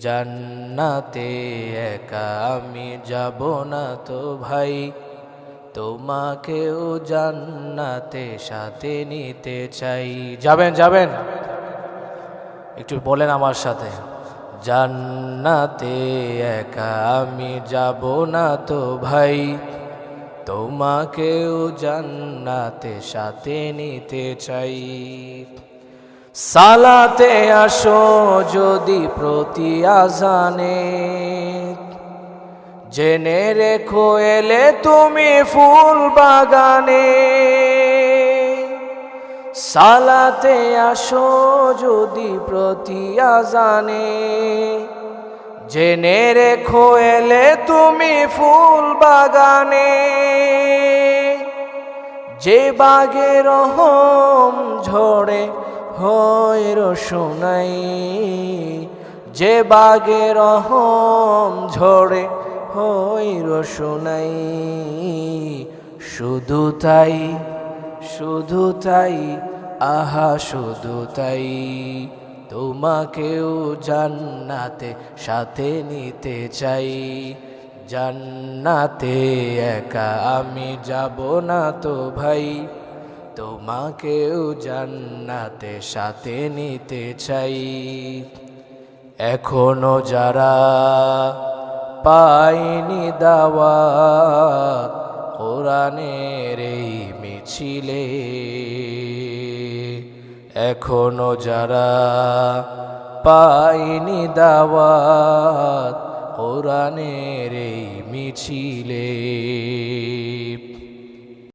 জান্নাতে একা আমি যাব না তো ভাই। তোমাকেও জান্নাতে সাথে নিতে চাই। যাবেন যাবেন। একটু বলেন আমার সাথে। জান্নাতে একা আমি যাব না তো ভাই। তোমাকেও জান্নাতে সাথে নিতে চাই। সালাতে আসো যদি প্রতি আজানে। জেনে রেখো এলে তুমি ফুল বাগানে। সালাতে আসো যদি প্রতি আজানে। জেনে রেখো এলে তুমি ফুল বাগানে। যে বাগে রহম ঝরে হয় রসোনাই যে বাগে রহম ঝরে হয় রসোনাই শুধু তাই শুধু তাই, আহা, শুধু তাই। তোমাকেও জান্নাতে সাথে নিতে চাই। জান্নাতে একা আমি যাব না তো ভাই। তোমাকেও জান্নাতে সাথে নিতে চাই। এখনও যারা পাইনি দাওয়াত কোরআনের এই মিছিলে, এখনও যারা পাইনি দাওয়াত কোরআনের এই মিছিলে